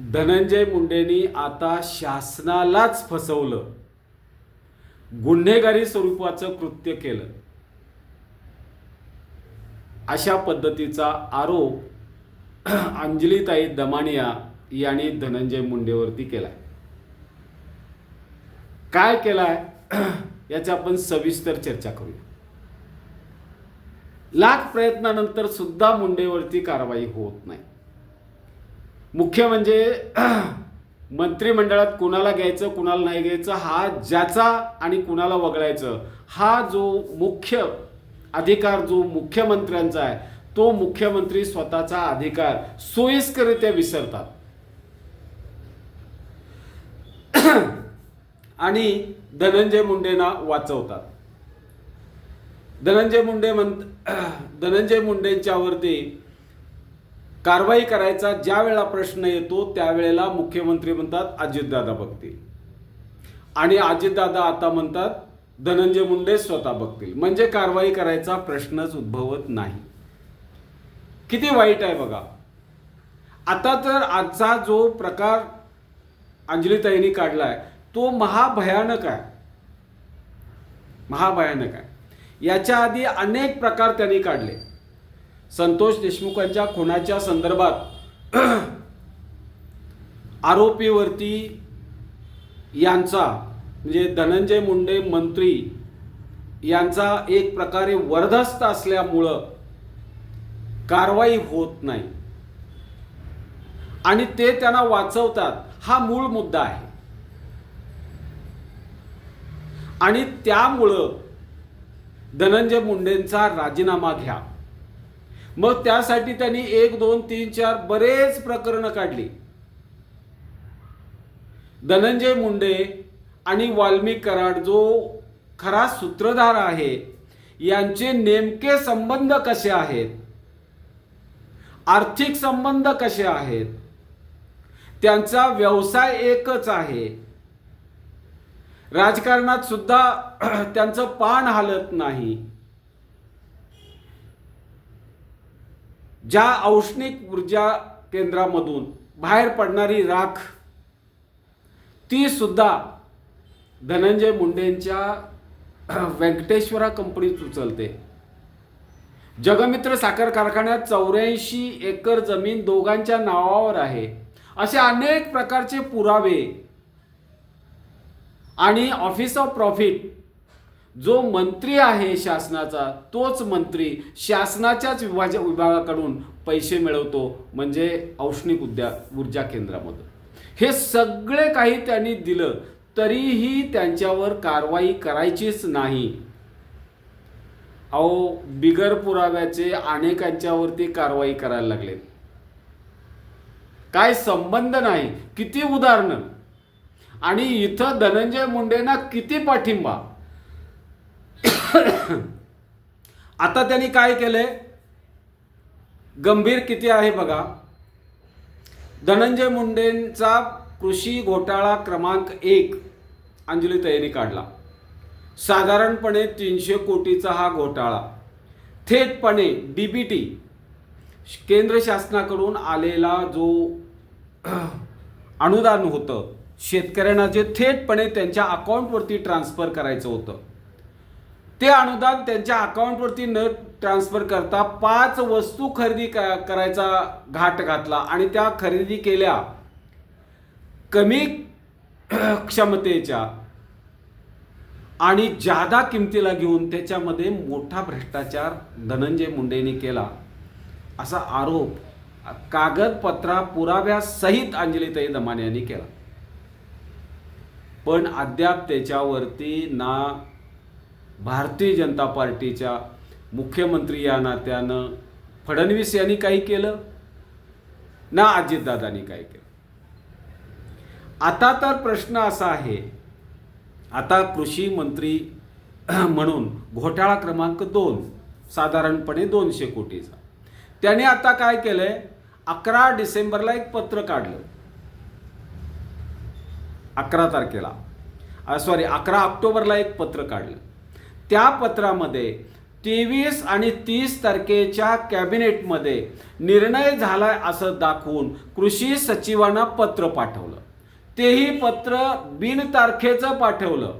धनंजय मुंडेंनी आता शासनालाच फसवलं. गुन्हेगारी स्वरूपाचं कृत्य केलं. अशा पद्धतीचा आरोप अंजलीताई दमानिया यांनी धनंजय मुंडेवरती केलाय. काय केलाय? याची आपण सविस्तर चर्चा करूया. लाख प्रयत्नानंतर सुद्धा मुंडेवरती कारवाई होत नाही. मुख्य म्हणजे मंत्रिमंडळात कुणाला घ्यायचं कुणाला नाही घ्यायचं हा ज्याचा आणि कुणाला वगळायचं हा जो मुख्य अधिकार जो मुख्यमंत्र्यांचा आहे तो मुख्यमंत्री स्वतःचा अधिकार सोयीस्करित्या विसरतात. आणि धनंजय मुंडेंना वाचवतात. धनंजय मुंडे म्हण धनंजय मुंडेंच्यावरती कारवाई करायचा ज्या वेळेला प्रश्न येतो त्यावेळेला मुख्यमंत्री म्हणतात अजितदादा बघतील. आणि अजितदादा आता म्हणतात धनंजय मुंडे स्वतः बघतील. म्हणजे कारवाई करायचा प्रश्नच उद्भवत नाही. किती वाईट आहे बघा. आता तर आजचा जो प्रकार अंजलीताईंनी आहे तो महाभयानक आहे. महाभयानक आहे. याच्या आधी अनेक प्रकार त्यांनी काढले. संतोष देशमुखांच्या खुनाच्या संदर्भात आरोपीवरती यांचा म्हणजे धनंजय मुंडे मंत्री यांचा एक प्रकारे वर्धस्त असल्यामुळं कारवाई होत नाही. आणि ते त्यांना वाचवतात हा मूळ मुद्दा आहे. आणि त्यामुळं धनंजय मुंडेंचा राजीनामा घ्या. मग त्यासाठी त्यांनी एक दोन तीन चार बरेच प्रकरणं काढली. धनंजय मुंडे आणि वाल्मिक कराड जो खरा सूत्रधार आहे यांचे नेमके संबंध कसे आहेत? आर्थिक संबंध कसे आहेत? त्यांचा व्यवसाय एकच आहे. राजकारणात सुद्धा त्यांचं पान हालत नाही. ज्या औष्णिक ऊर्जा केंद्रामधून बाहेर पडणारी राख ती सुद्धा धनंजय मुंडेंच्या व्यंकटेश्वरा कंपनीत उचलते. जगमित्र साखर कारखान्यात चौऱ्याऐंशी एकर जमीन दोघांच्या नावावर आहे. असे अनेक प्रकारचे पुरावे आणि ऑफिस ऑफ प्रॉफिट जो मंत्री आहे शासनाचा तोच मंत्री शासनाच्याच विभाज विभागाकडून पैसे मिळवतो म्हणजे औष्णिक उद्या ऊर्जा केंद्रामधून. हे सगळे काही त्यांनी दिलं तरीही त्यांच्यावर कारवाई करायचीच नाही. अहो बिगर पुराव्याचे अनेकांच्यावरती कारवाई करायला लागले काय संबंध नाही किती उदाहरणं. आणि इथं धनंजय मुंडेंना किती पाठिंबा. आता त्यांनी काय केलंय? गंभीर किती आहे बघा. धनंजय मुंडेंचा कृषी घोटाळा क्रमांक एक अंजली तयारी काढला. साधारणपणे तीनशे कोटीचा हा घोटाळा. थेटपणे डी पी केंद्र शासनाकडून आलेला जो अनुदान होतं शेतकऱ्यांना जे थेटपणे त्यांच्या अकाउंटवरती ट्रान्सफर करायचं होतं. ते अनुदान त्यांच्या अकाउंटवरती न ट्रान्सफर करता पाच वस्तू खरेदी करायचा घाट घातला आणि त्या खरेदी केल्या. कमी क्षमतेच्या आणि जादा किमतीला घेऊन त्याच्यामध्ये मोठा भ्रष्टाचार धनंजय मुंडेंनी केला. असा आरोप कागदपत्रा पुराव्यासहित अंजलीताई दमाने यांनी केला. पण अद्याप त्याच्यावरती ना भारतीय जनता पार्टीच्या मुख्यमंत्री या नात्यानं फडणवीस यांनी काही केलं? ना अजितदादांनी काही केलं. आता तर प्रश्न असा आहे आता कृषी मंत्री म्हणून घोटाळा क्रमांक दोन साधारणपणे दोनशे कोटीचा. त्याने आता काय केलंय? अकरा डिसेंबरला एक पत्र काढलं. अकरा तारखेला. सॉरी अकरा ऑक्टोबरला एक पत्र काढलं. त्या पत्रामध्ये तेवीस आणि तीस तारखेच्या कॅबिनेटमध्ये निर्णय झालाय असं दाखवून कृषी सचिवांना पत्र पाठवलं. तेही पत्र बिन तारखेचं पाठवलं.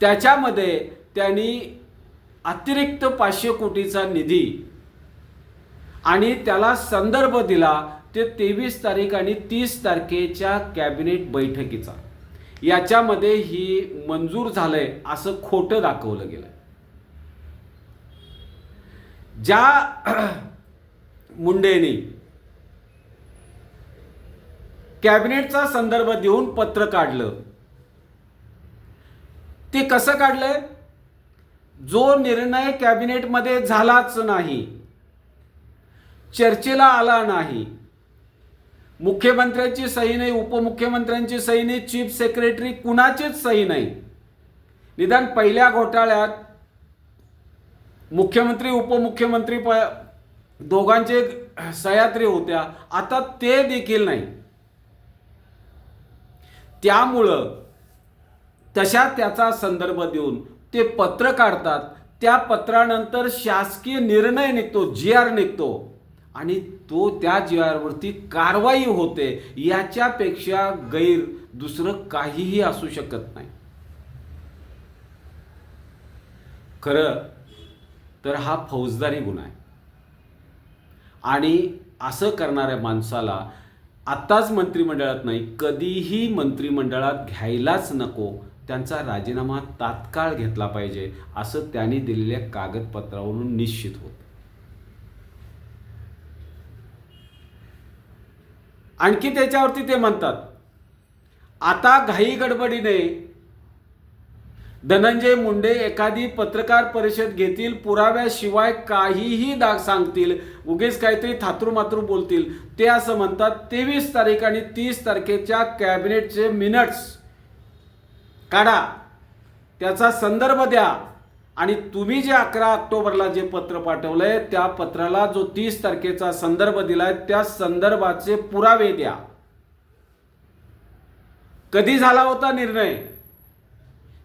त्याच्यामध्ये त्यांनी अतिरिक्त पाचशे कोटीचा निधी आणि त्याला संदर्भ दिला ते तेवीस तारीख आणि तीस तारखेच्या कॅबिनेट बैठकीचा. याच्यामध्ये ही मंजूर झालंय असं खोटं दाखवलं गेलं ज्या मुंडेनी कॅबिनेटचा संदर्भ देऊन पत्र काढलं ते कसं काढलंय? जो निर्णय कॅबिनेटमध्ये झालाच नाही चर्चेला आला नाही मुख्यमंत्र्यांची सही नाही उपमुख्यमंत्र्यांची सही नाही चीफ सेक्रेटरी कुणाचीच सही नाही. निदान पहिल्या घोटाळ्यात मुख्यमंत्री उपमुख्यमंत्री प दोघांचे सह्याद्री होत्या. आता ते देखील नाही. त्यामुळं तशा त्याचा संदर्भ देऊन ते पत्र काढतात. त्या पत्रानंतर शासकीय निर्णय निघतो जी आर निघतो. आणि तो त्या जीवावरती कारवाई होते याच्यापेक्षा गैर दुसरं काहीही असू शकत नाही. खरं तर हा फौजदारी गुन्हा आहे. आणि असं करणाऱ्या माणसाला आत्ताच मंत्रिमंडळात नाही कधीही मंत्रिमंडळात घ्यायलाच नको त्यांचा राजीनामा तात्काळ घेतला पाहिजे असं त्यांनी दिलेल्या कागदपत्रावरून निश्चित होतं. आणखी त्याच्यावरती ते म्हणतात आता घाई गडबडीने धनंजय मुंडे एखादी पत्रकार परिषद घेतील पुराव्याशिवाय काहीही दाग सांगतील उगेच काहीतरी थातरू मातरू बोलतील. ते असं म्हणतात तेवीस तारीख आणि तीस तारखेच्या कॅबिनेटचे मिनट्स काढा. त्याचा संदर्भ द्या. आणि तुम्ही जे अकरा ऑक्टोबरला जे पत्र पाठवलंय त्या पत्राला जो तीस तारखेचा संदर्भ दिलाय त्या संदर्भाचे पुरावे द्या. कधी झाला होता निर्णय?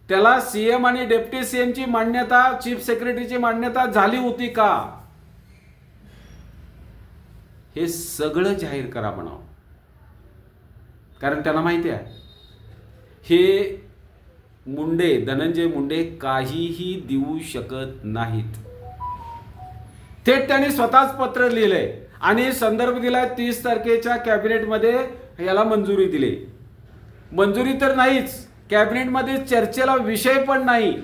त्याला सीएम आणि डेप्टी सीएमची मान्यता चीफ सेक्रेटरीची मान्यता झाली होती का? हे सगळं जाहीर करा म्हणावं. कारण त्यांना माहिती आहे. हे मुंडे धनंजय मुंडे काहीही देऊ शकत नाहीत. थेट त्यांनी स्वतःच पत्र लिहिलंय आणि संदर्भ दिला तीस तारखेच्या कॅबिनेटमध्ये याला मंजुरी दिली. मंजुरी तर नाहीच कॅबिनेटमध्ये चर्चेला विषय पण नाही.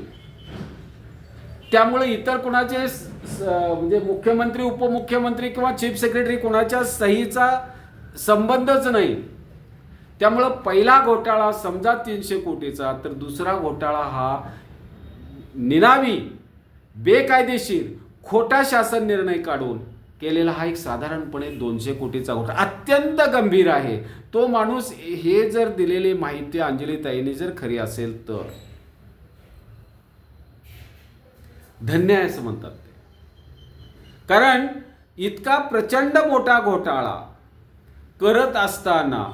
त्यामुळे इतर कोणाचे स- म्हणजे मुख्यमंत्री उपमुख्यमंत्री किंवा चीफ सेक्रेटरी कोणाच्या सहीचा संबंधच नाही. त्यामुळं पहिला घोटाळा समजा तीनशे कोटीचा तर दुसरा घोटाळा हा निनावी बेकायदेशीर खोटा शासन निर्णय काढून केलेला हा एक साधारणपणे दोनशे कोटीचा घोटाळा. अत्यंत गंभीर आहे. तो माणूस हे जर दिलेली माहिती अंजलीताईने जर खरी असेल तर. धन्य आहे असं म्हणतात ते. कारण इतका प्रचंड मोठा घोटाळा करत असताना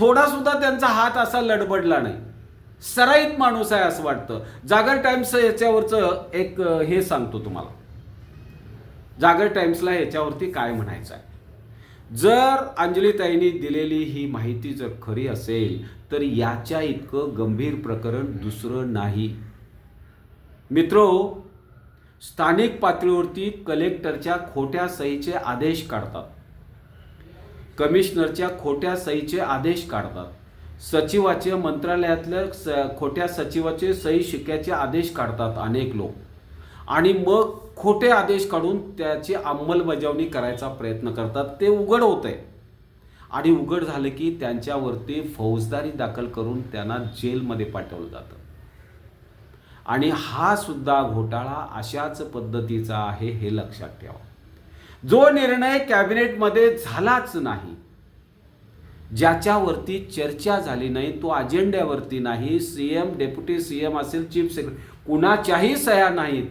थोडा सुद्धा त्यांचा हात असा लडबडला नाही. सराईत माणूस आहे असं वाटतं. जागर टाइम्स याच्यावरचं एक हे सांगतो तुम्हाला. जागर टाइम्सला याच्यावरती काय म्हणायचं आहे? जर अंजलीताईंनी दिलेली ही माहिती जर खरी असेल तर याच्या इतकं गंभीर प्रकरण दुसरं नाही. मित्रो स्थानिक पातळीवरती कलेक्टरच्या खोट्या सहीचे आदेश काढतात. कमिशनरच्या खोट्या सहीचे आदेश काढतात. सचिवाचे मंत्रालयातल्या स खोट्या सचिवाचे सही शिक्याचे आदेश काढतात अनेक लोक. आणि मग खोटे आदेश काढून त्याची अंमलबजावणी करायचा प्रयत्न करतात. ते उघड होत आहे आणि उघड झालं की त्यांच्यावरती फौजदारी दाखल करून त्यांना जेलमध्ये पाठवलं जातं. आणि हा सुद्धा घोटाळा अशाच पद्धतीचा आहे हे लक्षात ठेवा. जो निर्णय कॅबिनेटमध्ये झालाच नाही ज्याच्यावरती चर्चा झाली नाही तो अजेंड्यावरती नाही सीएम डेप्युटी सीएम असेल चीफ सेक्रेटरी कुणाच्याही सह्या नाहीत.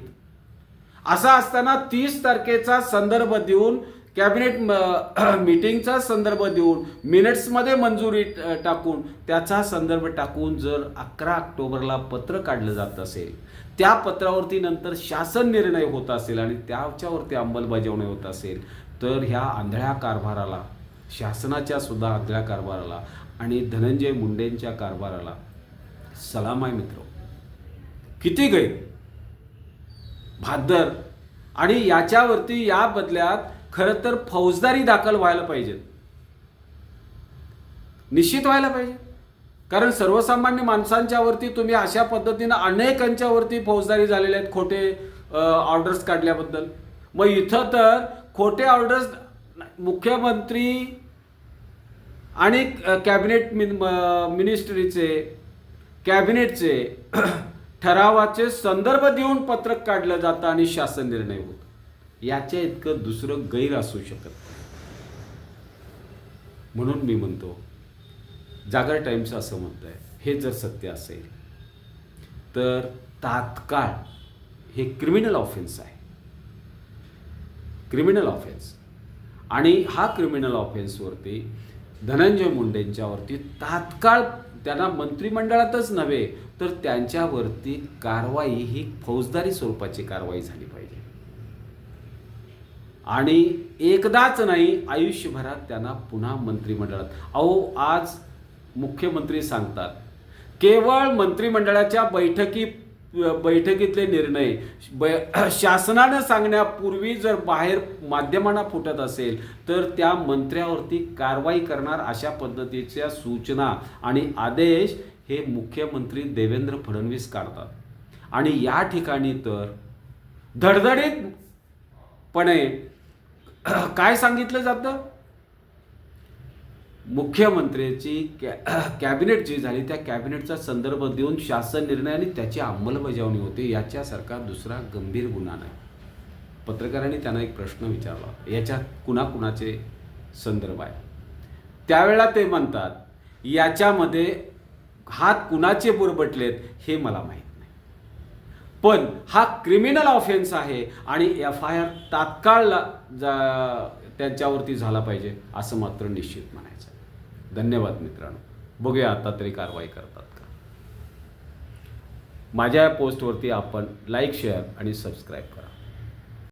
असा असताना तीस तारखेचा संदर्भ देऊन कॅबिनेट मीटिंगचा संदर्भ देऊन मिनिट्समध्ये मंजुरी टाकून त्याचा संदर्भ टाकून जर अकरा ऑक्टोबरला पत्र काढलं जात असेल त्या पत्रावरती नंतर शासन निर्णय होत असेल आणि त्याच्यावरती अंमलबजावणी होत असेल तर ह्या आंधळ्या कारभाराला शासनाच्या सुद्धा आंधळ्या कारभाराला आणि धनंजय मुंडेंच्या कारभाराला सलाम आहे मित्र. किती गैर भादर आणि याच्यावरती या बदल्यात खरं तर फौजदारी दाखल व्हायला पाहिजेत निश्चित व्हायला पाहिजे. कारण सर्वसामान्य माणसांच्यावरती तुम्ही अशा पद्धतीनं अनेकांच्यावरती फौजदारी झालेले आहेत खोटे ऑर्डर्स काढल्याबद्दल. मग इथं तर खोटे ऑर्डर्स मुख्यमंत्री आणि कॅबिनेट मिनिस्ट्रीचे कॅबिनेटचे ठरावाचे संदर्भ देऊन पत्रक काढलं जातं आणि शासन निर्णय होतो. याच्या इतकं दुसरं गैर असू शकत म्हणून मी म्हणतो जागर टाईम्स असं म्हणत आहे हे जर सत्य असेल तर तात्काळ हे क्रिमिनल ऑफेन्स आहे. क्रिमिनल ऑफेन्स आणि हा क्रिमिनल ऑफेन्सवरती धनंजय मुंडेंच्यावरती तात्काळ त्यांना मंत्रिमंडळातच नव्हे तर त्यांच्यावरती कारवाई ही फौजदारी स्वरूपाची कारवाई झाली पाहिजे. आणि एकदाच नाही आयुष्यभरात त्यांना पुन्हा मंत्रिमंडळात. अहो आज मुख्यमंत्री सांगतात केवळ मंत्रिमंडळाच्या बैठकी बैठकीतले निर्णय बै- शासनानं सांगण्यापूर्वी जर बाहेर माध्यमांना फुटत असेल तर त्या मंत्र्यावरती कारवाई करणार अशा पद्धतीच्या सूचना आणि आदेश हे मुख्यमंत्री देवेंद्र फडणवीस काढतात. आणि या ठिकाणी तर धडधडीतपणे काय सांगितलं जातं? मुख्यमंत्र्याची कॅ कॅबिनेट जी झाली त्या कॅबिनेटचा संदर्भ देऊन शासन निर्णय आणि त्याची अंमलबजावणी होते याच्यासारखा दुसरा गंभीर गुन्हा नाही. पत्रकारांनी त्यांना एक प्रश्न विचारला. याच्यात कुणाकुणाचे संदर्भ आहे त्यावेळेला ते म्हणतात याच्यामध्ये हात कुणाचे बुरबटलेत हे मला माहीत पण हा क्रिमिनल ऑफेन्स आहे आणि एफ आय आर तात्काळ जा- त्यांच्यावरती झाला पाहिजे असं मात्र निश्चित म्हणायचं धन्यवाद मित्रांनो. बघूया आता तरी कारवाई करतात का. माझ्या या पोस्टवरती आपण लाईक शेअर आणि सबस्क्राईब करा.